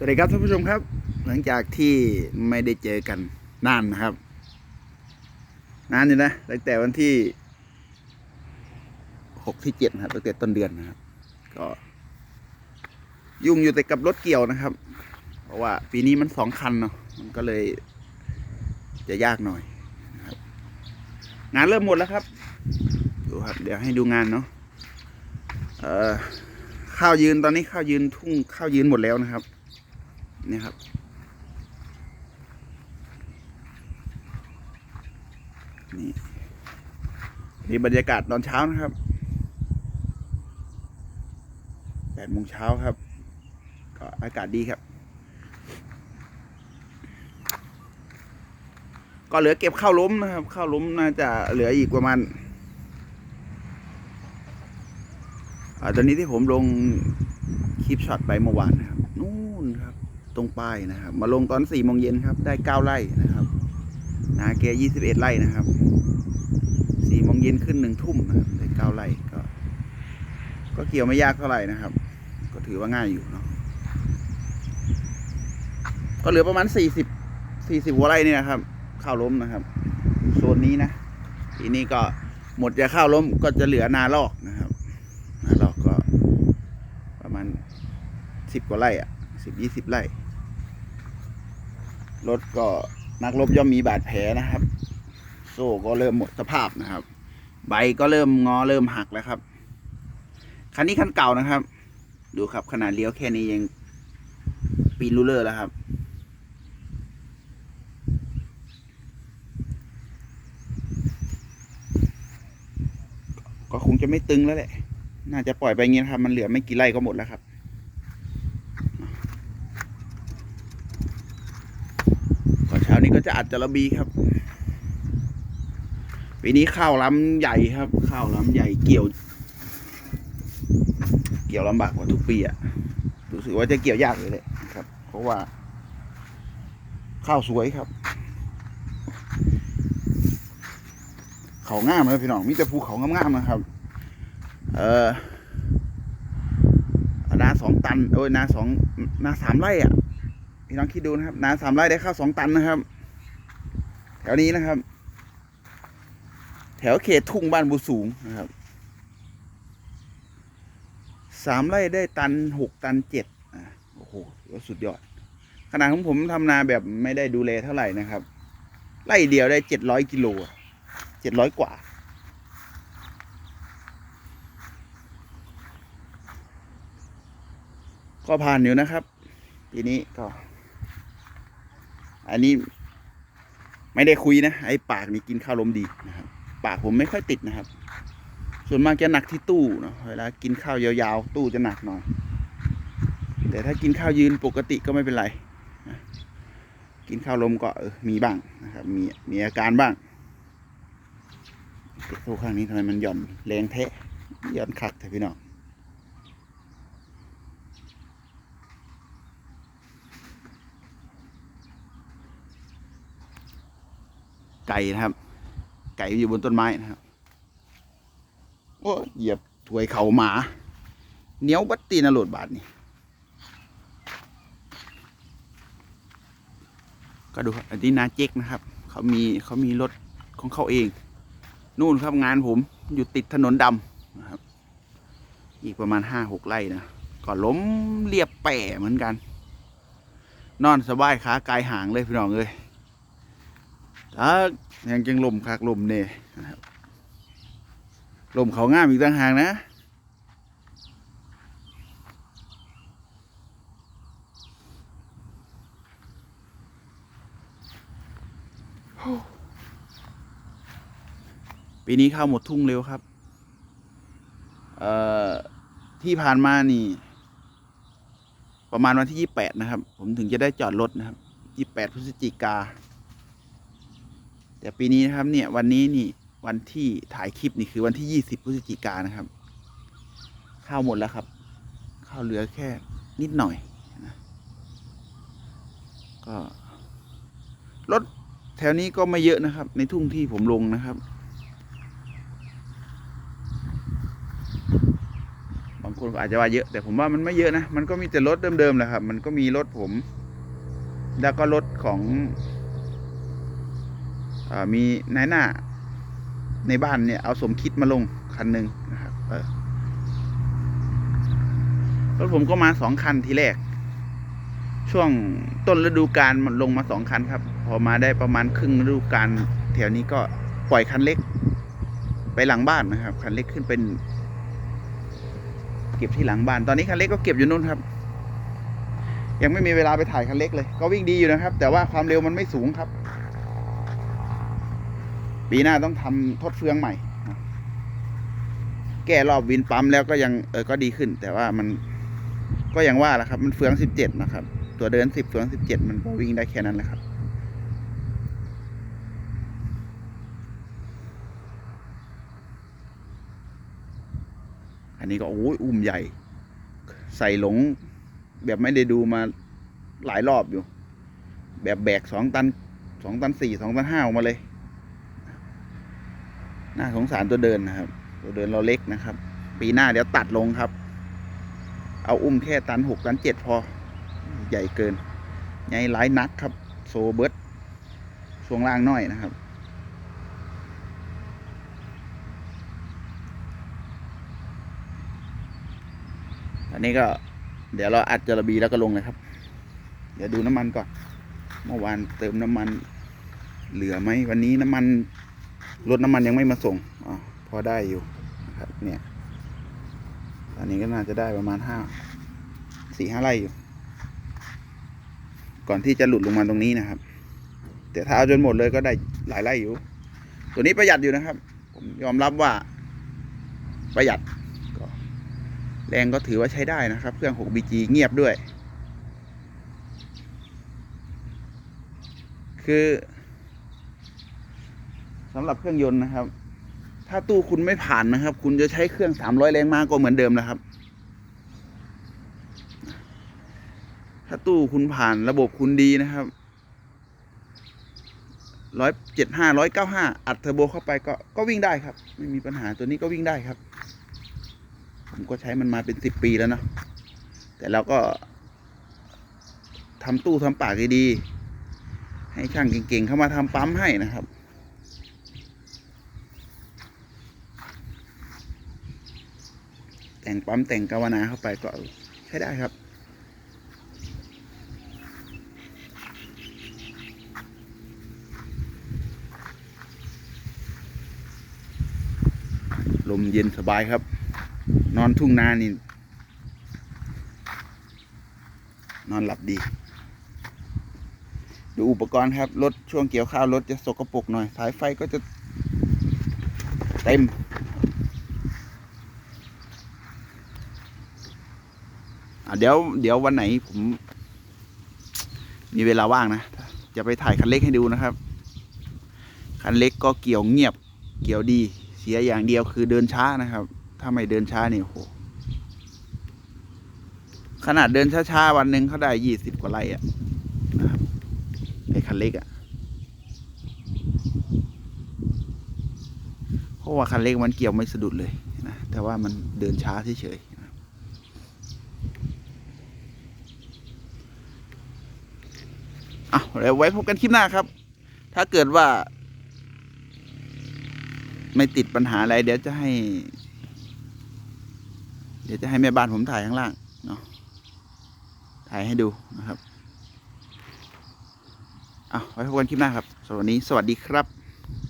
สวัสดีครับท่านผู้ชมครับ หลังจากที่ไม่ได้เจอกันนานนะครับ นานอยู่นะตั้งแต่วันที่หกที่เจ็ดนะครับตั้งแต่ต้นเดือนนะครับ ก็ ยุ่งอยู่แต่กับรถเกี่ยวนะครับ เพราะว่าปีนี้มันสองคันเนาะมันก็เลยจะยากหน่อยนะครับ งานเริ่มหมดแล้วครับดูครับ เดี๋ยวให้ดูงานเนาะเอ่อข้าวยืนตอนนี้ข้าวยืนทุ่งข้าวยืนหมดแล้วนะครับ นี่ครับ นี่นี่บรรยากาศตอนเช้านะครับแปดโมงเช้าครับ ก็อากาศดีครับ ก็เหลือเก็บข้าวล้มนะครับ ข้าวล้มน่าจะเหลืออีกประมาณอ่าตอนนี้ที่ผมลงคลิปช็อตไปเมื่อวานนะครับ นู่นครับ ตรงป้ายนะครับ มาลงตอนสี่โมงเย็นครับ ได้เก้าไร่นะครับ นาแกยี่สิบเอ็ดไร่นะครับสี่โมงเย็นขึ้นหนึ่งทุ่มนะครับได้เก้าไร่ก็ ก็เกี่ยวไม่ยากเท่าไหร่นะครับ ก็ถือว่าง่ายอยู่เนาะก็เหลือประมาณสี่สิบสี่สิบหัวไร่นี่นะครับ ข้าวล้มนะครับโซนนี้นะทีนี้ก็หมดจาข้าวล้มก็จะเหลือนาลอกนะครับนาลอกก็ประมาณสิบกว่าไร่อะสิบยี่สิบไร่ รถก็นักรบย่อมมีบาดแผลนะครับ โซ่ก็เริ่มหมดสภาพนะครับ ใบก็เริ่มงอเริ่มหักแล้วครับ คันนี้คันเก่านะครับ ดูครับขนาดเลี้ยวแค่นี้ยังปีนรูเลอร์แล้วครับก็คงจะไม่ตึงแล้วแหละ น่าจะปล่อยไปงี้นะครับ มันเหลือไม่กี่ไร่ก็หมดแล้วครับ ก็จะอัดจระบีครับปีนี้ข้าวล้ำใหญ่ครับข้าวล้ำใหญ่เกี่ยว เกี่ยวลำบากกว่าทุกปีอะรู้สึกว่าจะเกี่ยวยากเลยแหละครับ เพราะว่า ข้าวสวยครับ เขางามเลยพี่น้องมีแต่ภูเขางามๆนะครับ เออนาสองตันโอ้ยนาสองนาสามไร่อะพี่น้องคิดดูนะครับนาสามไร่ได้ข้าวสองตันนะครับ แถวนี้นะครับ แถวเขตทุ่งบ้านบูสูงนะครับสามไร่ได้ตันหกตันเจ็ดอะโอ้โหสุดยอด ขนาดของผมทำนาแบบไม่ได้ดูแลเท่าไหร่นะครับ ไร่เดียวได้เจ็ดร้อยกิโลเจ็ดร้อยกว่าก็ผ่านอยู่นะครับปีนี้ก็ อันนี้ ไม่ได้คุยนะ ไอ้ปากนี่กินข้าวลมดีนะครับ ปากผมไม่ค่อยติดนะครับ ส่วนมากจะหนักที่ตู้เนาะเวลากินข้าวยาวๆ ตู้จะหนักหน่อย แต่ถ้ากินข้าวยืนปกติก็ไม่เป็นไร กินข้าวลมก็เออมีบ้างนะครับ มีมีอาการบ้างโซ่ข้างนี้ทำไมมันหย่อนแรงแทะหย่อนคักแต่พี่น้อง ไก่นะครับ ไก่อยู่บนต้นไม้นะครับโอ้เหยียบถวยเขาหมาเหนียวบัตตีนโหลดบาทนี่ก็ดูครับอันนี้นาเจ๊กนะครับ เขามีเขามีรถของเขาเอง นู่นครับงานผมอยู่ติดถนนดำนะครับ อีกประมาณห้าหกไร่นะก็ล้มเรียบแป่เหมือนกัน นอนสบายขากายห่างเลยพี่น้องเลย ถ้ายังจังลมคักลมเนี่ยนะครับลมเขาง่ามอีกต่างหากนะปีนี้ข้าวหมดทุ่งเร็วครับ เอ่อ ที่ผ่านมานี่ ประมาณวันที่ยี่แปดนะครับ ผมถึงจะได้จอดรถนะครับยี่แปดพฤศจิกา แต่ปีนี้นะครับเนี่ยวันนี้นี่วันที่ถ่ายคลิปนี่คือวันที่ยี่สิบพฤศจิกายนะครับ ข้าวหมดแล้วครับ ข้าวเหลือแค่นิดหน่อยนะก็รถแถวนี้ก็ไม่เยอะนะครับ ในทุ่งที่ผมลงนะครับ บางคนก็อาจจะว่าเยอะ แต่ผมว่ามันไม่เยอะนะ มันก็มีแต่รถเดิมๆแหละครับ มันก็มีรถผม แล้วก็รถของ มีนายหน้าในบ้านเนี่ยเอาสมคิดมาลงคันหนึ่งนะครับรถผมก็มาสองคันทีแรก ช่วงต้นฤดูกาลมันลงมาสองคันครับ พอมาได้ประมาณครึ่งฤดูกาลแถวนี้ก็ปล่อยคันเล็ก ไปหลังบ้านนะครับ คันเล็กขึ้นเป็น เก็บที่หลังบ้าน ตอนนี้คันเล็กก็เก็บอยู่นู่นครับ ยังไม่มีเวลาไปถ่ายคันเล็กเลย ก็วิ่งดีอยู่นะครับ แต่ว่าความเร็วมันไม่สูงครับ ปีหน้าต้องทำทดเฟืองใหม่ แก้รอบวินปั๊มแล้วก็ยังเออก็ดีขึ้น แต่ว่ามันก็ยังว่าแหละครับ มันเฟืองสิบเจ็ดนะครับ ตัวเดินสิบเฟืองสิบเจ็ดมันวิ่งได้แค่นั้นแหละครับอันนี้ก็โอ้ยอุ้มใหญ่ ใส่หลง แบบไม่ได้ดูมาหลายรอบอยู่ แบบแบกสองตันสองตันสี่สองตันห้าออกมาเลย น่าสงสารตัวเดินนะครับ ตัวเดินเราเล็กนะครับ ปีหน้าเดี๋ยวตัดลงครับ เอาอุ้มแค่ตันหกตันเจ็ดพอ ใหญ่เกิน ใหญ่หลายนักครับ โซเบิร์ตช่วงล่างน้อยนะครับอันนี้ก็เดี๋ยวเราอัดจระบีแล้วก็ลงเลยครับ เดี๋ยวดูน้ำมันก่อน เมื่อวานเติมน้ำมันเหลือไหมวันนี้น้ำมัน รถน้ำมันยังไม่มาส่งอ๋อพอได้อยู่นะครับเนี่ยตอนนี้ก็น่าจะได้ประมาณห้าสี่ห้าไร่อยู่ ก่อนที่จะหลุดลงมาตรงนี้นะครับ แต่ถ้าเอาจนหมดเลยก็ได้หลายไร่อยู่ ตัวนี้ประหยัดอยู่นะครับ ผมยอมรับว่า ประหยัดก็แรงก็ถือว่าใช้ได้นะครับ เครื่อง 6BG เงียบด้วย คือ สำหรับเครื่องยนต์นะครับ ถ้าตู้คุณไม่ผ่านนะครับ คุณจะใช้เครื่อง300แรงม้าก็เหมือนเดิมนะครับ ถ้าตู้คุณผ่านระบบคุณดีนะครับร้อยเจ็ดห้าร้อยเก้าห้าอัดเทอร์โบเข้าไปก็ก็วิ่งได้ครับ ไม่มีปัญหาตัวนี้ก็วิ่งได้ครับ ผมก็ใช้มันมาเป็นสิบปีแล้วเนาะแต่เราก็ทำตู้ทำปากดีๆให้ช่างเก่งๆเข้ามาทำปั๊มให้นะครับ แต่งปั๊มแต่งกาวนาเข้าไปก็ใช้ได้ครับ ลมเย็นสบายครับ นอนทุ่งนานี่ นอนหลับดี ดูอุปกรณ์ครับ รถช่วงเกี่ยวข้าวรถจะสกปรกหน่อย สายไฟก็จะเต็ม อะ เดี๋ยวเดี๋ยววันไหนผม มีเวลาว่างนะ จะไปถ่ายคันเล็กให้ดูนะครับ คันเล็กก็เกี่ยวเงียบ เกี่ยวดี เสียอย่างเดียวคือเดินช้านะครับ ถ้าไม่เดินช้านี่โอ้โห ขนาดเดินช้าๆวันหนึ่งเขาได้ยี่สิบกว่าไร่อะนะครับไอ้คันเล็กอะเพราะว่าคันเล็กมันเกี่ยวไม่สะดุดเลยนะ แต่ว่ามันเดินช้าเฉยๆนะครับ อะแล้วไว้พบกันคลิปหน้าครับ ถ้าเกิดว่า ไม่ติดปัญหาอะไร เดี๋ยวจะให้ เดี๋ยวจะให้แม่บ้านผมถ่ายข้างล่างเนาะถ่ายให้ดูนะครับเอาไว้พบกันคลิปหน้าครับสวัสดีสวัสดีครับ